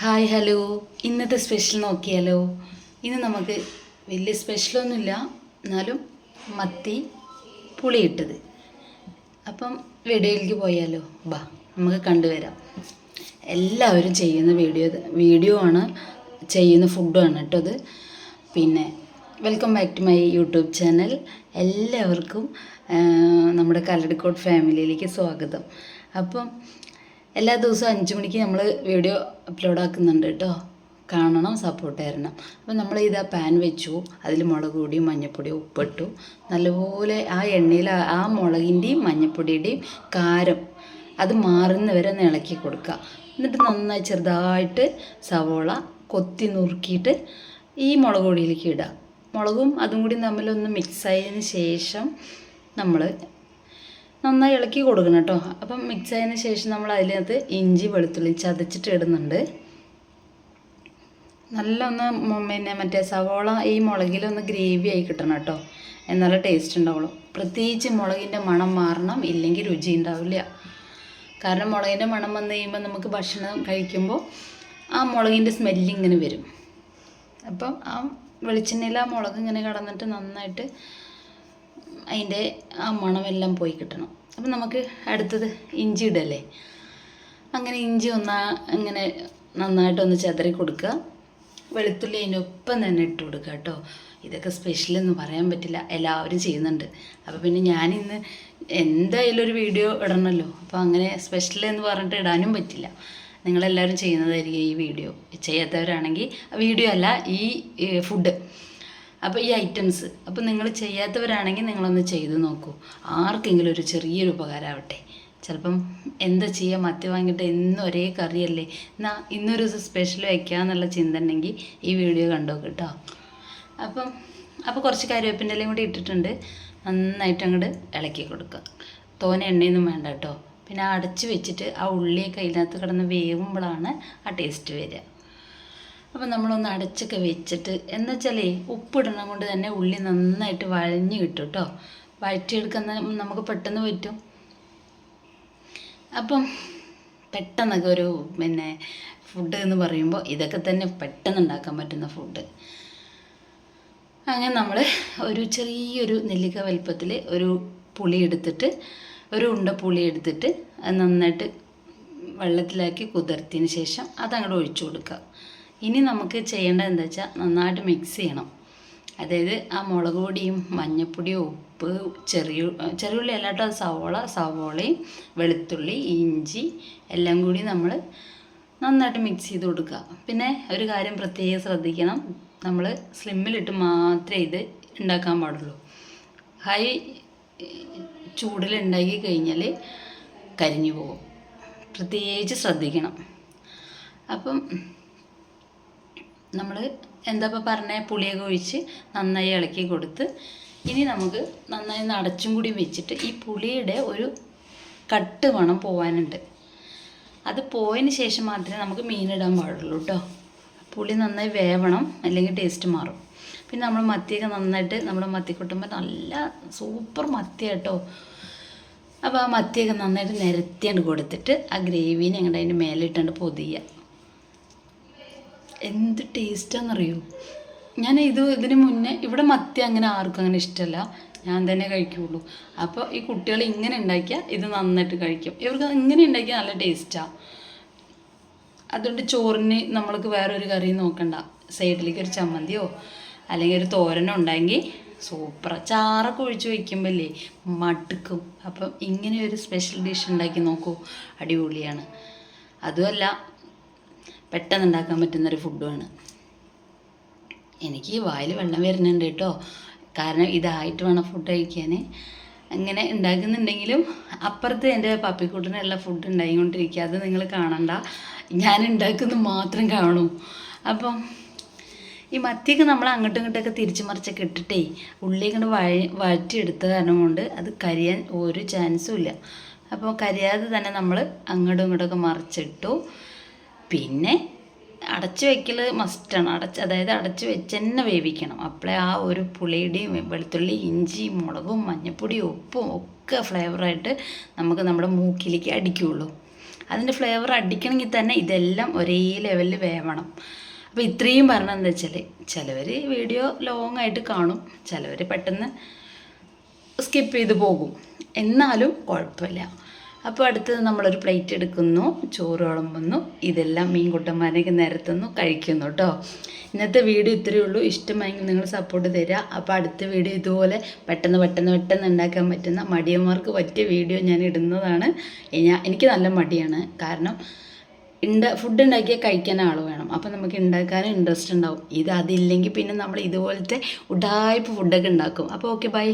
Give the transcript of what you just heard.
Hi hello. ഇന്നത്തെ special നോക്കിയാലോ? ഇന്ന് നമുക്ക് വലിയ സ്പെഷ്യലൊന്നുമില്ല എന്നാലും മത്തി പുളിയിട്ടത്. അപ്പം വീഡിയോയിലേക്ക് പോയാലോ? ബാ നമുക്ക് കണ്ടുവരാം. എല്ലാവരും ചെയ്യുന്ന വീഡിയോ വീഡിയോ ആണ് ചെയ്യുന്ന ഫുഡുമാണ് കേട്ടോ അത്. പിന്നെ welcome back to my YouTube channel എല്ലാവർക്കും നമ്മുടെ കല്ലടിക്കോട് ഫാമിലിയിലേക്ക് സ്വാഗതം. അപ്പം എല്ലാ ദിവസവും അഞ്ച് മണിക്ക് നമ്മൾ വീഡിയോ അപ്ലോഡ് ആക്കുന്നുണ്ട് കേട്ടോ. കാണണം സപ്പോർട്ട് തരണം. അപ്പം നമ്മൾ ഇതാ പാൻ വെച്ചു. അതിൽ മുളക് പൊടിയും മഞ്ഞൾപ്പൊടിയും ഉപ്പിട്ടു. നല്ലപോലെ ആ എണ്ണയിൽ ആ- മുളകിന്റെയും മഞ്ഞൾപ്പൊടിയുടെയും കാരം അത് മാറുന്ന വരെ ഇളക്കി കൊടുക്കുക. എന്നിട്ട് നന്നായി ചെറുതായിട്ട് സവോള കൊത്തി നുറുക്കിയിട്ട് ഈ മുളക് പൊടിയിലേക്ക് ഇടുക. മുളകും അതും കൂടി തമ്മിലൊന്ന് മിക്സ് ആയതിന് ശേഷം നമ്മൾ നന്നായി ഇളക്കി കൊടുക്കണം കേട്ടോ. അപ്പം മിക്സ് ആയതിന് ശേഷം നമ്മൾ അതിനകത്ത് ഇഞ്ചി വെളുത്തുള്ളി ചതച്ചിട്ട് ഇടുന്നുണ്ട്. നല്ല ഒന്ന് പിന്നെ മറ്റേ സവോള ഈ മുളകിലൊന്ന് ഗ്രേവി ആയി കിട്ടണം കേട്ടോ. എന്നാലേ ടേസ്റ്റ് ഉണ്ടാവുള്ളൂ. പ്രത്യേകിച്ച് മുളകിന്റെ മണം മാറണം ഇല്ലെങ്കിൽ രുചി ഉണ്ടാവില്ല. കാരണം മുളകിന്റെ മണം വന്നു കഴിയുമ്പോൾ നമുക്ക് ഭക്ഷണം കഴിക്കുമ്പോൾ ആ മുളകിന്റെ സ്മെല്ലിങ്ങനെ വരും. അപ്പം ആ വെളിച്ചെണ്ണയിൽ ആ മുളക് ഇങ്ങനെ കടന്നിട്ട് നന്നായിട്ട് അതിന്റെ ആ മണമെല്ലാം പോയി കിട്ടണം. അപ്പം നമുക്ക് അടുത്തത് ഇഞ്ചി ഇടല്ലേ? അങ്ങനെ ഇഞ്ചി ഒന്ന് ഇങ്ങനെ നന്നായിട്ടൊന്ന് ചെതറി കൊടുക്കുക. വെളുത്തുള്ളി അതിന്റെ ഒപ്പം തന്നെ ഇട്ട് കൊടുക്കുക കേട്ടോ. ഇതൊക്കെ സ്പെഷ്യൽ എന്ന് പറയാൻ പറ്റില്ല. എല്ലാവരും ചെയ്യുന്നുണ്ട്. അപ്പോൾ പിന്നെ ഞാനിന്ന് എന്തായാലും ഒരു വീഡിയോ ഇടണമല്ലോ. അപ്പോൾ അങ്ങനെ സ്പെഷ്യൽ എന്ന് പറഞ്ഞിട്ട് ഇടാനും പറ്റില്ല. നിങ്ങളെല്ലാവരും ചെയ്യുന്നതായിരിക്കും ഈ വീഡിയോ ചെയ്യാത്തവരാണെങ്കിൽ വീഡിയോ അല്ല ഈ ഫുഡ് അപ്പോൾ ഈ ഐറ്റംസ് അപ്പോൾ നിങ്ങൾ ചെയ്യാത്തവരാണെങ്കിൽ നിങ്ങളൊന്ന് ചെയ്ത് നോക്കൂ. ആർക്കെങ്കിലും ഒരു ചെറിയൊരു ഉപകാരമാവട്ടെ ചിലപ്പം എന്താ ചെയ്യുക മത്തി വാങ്ങിയിട്ട് എന്നും ഒരേ കറിയല്ലേ? എന്നാൽ ഇന്നൊരു ദിവസം സ്പെഷ്യൽ വയ്ക്കുക എന്നുള്ള ചിന്ത ഉണ്ടെങ്കിൽ ഈ വീഡിയോ കണ്ടോ കേട്ടോ അപ്പം അപ്പോൾ കുറച്ച് കറിവേപ്പിന്റെ ഇലയും കൂടി ഇട്ടിട്ടുണ്ട്. നന്നായിട്ട് അങ്ങോട്ട് ഇളക്കി കൊടുക്കുക. തോനെ എണ്ണയൊന്നും വേണ്ട കേട്ടോ പിന്നെ അടച്ച് വെച്ചിട്ട് ആ ഉള്ളിയൊക്കെ അതിനകത്ത് കിടന്ന് വേവുമ്പോഴാണ് ആ ടേസ്റ്റ് വരിക. അപ്പം നമ്മളൊന്ന് അടച്ചൊക്കെ വെച്ചിട്ട് എന്ന് വെച്ചാലേ ഉപ്പിടണം കൊണ്ട് തന്നെ ഉള്ളി നന്നായിട്ട് വഴഞ്ഞ് കിട്ടും കേട്ടോ വഴറ്റിയെടുക്കുന്ന നമുക്ക് പെട്ടെന്ന് പറ്റും. അപ്പം പെട്ടെന്നൊക്കെ ഒരു പിന്നെ ഫുഡ് എന്ന് പറയുമ്പോൾ ഇതൊക്കെ തന്നെ പെട്ടെന്ന് ഉണ്ടാക്കാൻ പറ്റുന്ന ഫുഡ് അങ്ങനെ നമ്മൾ ഒരു ചെറിയൊരു നെല്ലിക്ക വലിപ്പത്തിൽ ഒരു പുളി എടുത്തിട്ട് ഒരു ഉണ്ട പുളി എടുത്തിട്ട് അത് നന്നായിട്ട് വെള്ളത്തിലാക്കി കുതിർത്തിയതിന് ശേഷം അതങ്ങോട്ട് ഒഴിച്ചു കൊടുക്കുക. ഇനി നമുക്ക് ചെയ്യേണ്ടത് എന്താ വെച്ചാൽ നന്നായിട്ട് മിക്സ് ചെയ്യണം. അതായത് ആ മുളക് പൊടിയും മഞ്ഞൾപ്പൊടിയും ഉപ്പ് ചെറിയ ചെറിയുള്ളി അല്ലാട്ടോ സവോള സവോളയും വെളുത്തുള്ളി ഇഞ്ചി എല്ലാം കൂടി നമ്മൾ നന്നായിട്ട് മിക്സ് ചെയ്ത് കൊടുക്കുക. പിന്നെ ഒരു കാര്യം പ്രത്യേകം ശ്രദ്ധിക്കണം. നമ്മൾ സ്ലിമ്മിലിട്ട് മാത്രമേ ഇത് ഉണ്ടാക്കാൻ പാടുള്ളൂ. ഹൈ ചൂടിൽ ഉണ്ടാക്കി കഴിഞ്ഞാൽ കരിഞ്ഞു പോകും. പ്രത്യേകിച്ച് ശ്രദ്ധിക്കണം. അപ്പം നമ്മൾ എന്താ പറഞ്ഞ? പുളിയൊക്കെ ഒഴിച്ച് നന്നായി ഇളക്കി കൊടുത്ത് ഇനി നമുക്ക് നന്നായി ഒന്ന് അടച്ചും കൂടി വെച്ചിട്ട് ഈ പുളിയുടെ ഒരു കട്ട് വേണം പോവാനുണ്ട്. അത് പോയതിന് ശേഷം മാത്രമേ നമുക്ക് മീനിടാൻ പാടുള്ളൂ കേട്ടോ. പുളി നന്നായി വേവണം അല്ലെങ്കിൽ ടേസ്റ്റ് മാറും. പിന്നെ നമ്മൾ മത്തിയൊക്കെ നന്നായിട്ട് നമ്മൾ മത്തി കൊട്ടുമ്പോൾ നല്ല സൂപ്പർ മത്തി കേട്ടോ അപ്പോൾ ആ മത്തിയൊക്കെ നന്നായിട്ട് നിരത്തിയാണ്ട് കൊടുത്തിട്ട് ആ ഗ്രേവിനെ ഞങ്ങളുടെ അതിന്റെ മേലിട്ടാണ്ട് പൊതിയുക. എന്ത് ടേസ്റ്റാണെന്നറിയോ ഞാൻ ഇത് ഇതിന് മുന്നേ ഇവിടെ മത്തി അങ്ങനെ ആർക്കും അങ്ങനെ ഇഷ്ടമല്ല ഞാൻ തന്നെ കഴിക്കുള്ളൂ. അപ്പോൾ ഈ കുട്ടികൾ ഇങ്ങനെ ഉണ്ടാക്കിയാൽ ഇത് നന്നായിട്ട് കഴിക്കും. ഇവർക്ക് ഇങ്ങനെ ഉണ്ടാക്കിയാൽ നല്ല ടേസ്റ്റാണ് അതുകൊണ്ട് ചോറിന് നമ്മൾക്ക് വേറൊരു കറി നോക്കണ്ട. സൈഡിലേക്ക് ഒരു ചമ്മന്തിയോ അല്ലെങ്കിൽ ഒരു തോരനോ ഉണ്ടെങ്കിൽ സൂപ്പർ ചാറൊക്കെ ഒഴിച്ച് വയ്ക്കുമ്പല്ലേ മടുക്കും. അപ്പം ഇങ്ങനെ ഒരു സ്പെഷ്യൽ ഡിഷ് ഉണ്ടാക്കി നോക്കൂ. അടിപൊളിയാണ്. അതുമല്ല പെട്ടെന്ന് ഉണ്ടാക്കാൻ പറ്റുന്നൊരു ഫുഡുമാണ് എനിക്ക് വായിൽ വെള്ളം വരുന്നുണ്ട് കേട്ടോ. കാരണം ഇതായിട്ട് വേണം ഫുഡ് കഴിക്കാൻ. അങ്ങനെ ഉണ്ടാക്കുന്നുണ്ടെങ്കിലും അപ്പുറത്ത് എന്റെ പപ്പിക്കുട്ടനുള്ള ഫുഡ് ഉണ്ടായിക്കൊണ്ടിരിക്കുക. അത് നിങ്ങൾ കാണണ്ട. ഞാൻ ഉണ്ടാക്കുന്നത് മാത്രം കാണൂ. അപ്പം ഈ മത്തിയൊക്കെ നമ്മൾ അങ്ങോട്ടും ഇങ്ങോട്ടൊക്കെ തിരിച്ചു മറിച്ചൊക്കെ ഇട്ടിട്ടേ ഉള്ളി ഇങ്ങോട്ട് വഴ വഴറ്റിയെടുത്ത കാരണം കൊണ്ട് അത് കരിയാൻ ഒരു ചാൻസും ഇല്ല. അപ്പോൾ കരിയാതെ തന്നെ നമ്മൾ അങ്ങോട്ടും ഇങ്ങോട്ടൊക്കെ മറിച്ചിട്ടു പിന്നെ അടച്ചു വയ്ക്കൽ മസ്റ്റാണ് അടച്ച് അതായത് അടച്ചു വെച്ച് തന്നെ വേവിക്കണം. അപ്പോഴേ ആ ഒരു പുളിയുടെയും വെളുത്തുള്ളി ഇഞ്ചി മുളകും മഞ്ഞൾപ്പൊടിയും ഉപ്പും ഒക്കെ ഫ്ലേവറായിട്ട് നമുക്ക് നമ്മുടെ മൂക്കിലേക്ക് അടിക്കുകയുള്ളൂ അതിന്റെ ഫ്ലേവർ അടിക്കണമെങ്കിൽ തന്നെ ഇതെല്ലാം ഒരേ ലെവലിൽ വേവണം. അപ്പോൾ ഇത്രയും പറഞ്ഞതെന്ന് വെച്ചാൽ ചിലവർ വീഡിയോ ലോങ് ആയിട്ട് കാണും. ചിലവർ പെട്ടെന്ന് സ്കിപ്പ് ചെയ്ത് പോകും. എന്നാലും കുഴപ്പമില്ല. അപ്പോൾ അടുത്തത് നമ്മളൊരു പ്ലേറ്റ് എടുക്കുന്നു ചോറ് വിളമ്പുന്നു ഇതെല്ലാം മീൻ മീൻകുട്ടന്മാരേക്ക് നിരത്തുന്നു കഴിക്കുന്നു കേട്ടോ ഇന്നത്തെ വീഡിയോ ഇത്രയേ ഉള്ളൂ. ഇഷ്ടമായെങ്കിൽ നിങ്ങൾ സപ്പോർട്ട് തരിക. അപ്പോൾ അടുത്ത വീഡിയോ ഇതുപോലെ പെട്ടെന്ന് പെട്ടെന്ന് പെട്ടെന്ന് ഉണ്ടാക്കാൻ പറ്റുന്ന മടിയന്മാർക്ക് പറ്റിയ വീഡിയോ ഞാൻ ഇടുന്നതാണ്. ഞാൻ എനിക്ക് നല്ല മടിയാണ്. കാരണം ഉണ്ട ഫുഡ് ഉണ്ടാക്കിയാൽ കഴിക്കാൻ ആൾ വേണം. അപ്പോൾ നമുക്ക് ഉണ്ടാക്കാനും ഇൻട്രസ്റ്റ് ഉണ്ടാവും. ഇത് അതില്ലെങ്കിൽ പിന്നെ നമ്മൾ ഇതുപോലത്തെ ഉടായ്പ ഫുഡൊക്കെ ഉണ്ടാക്കും. അപ്പോൾ ഓക്കെ ബൈ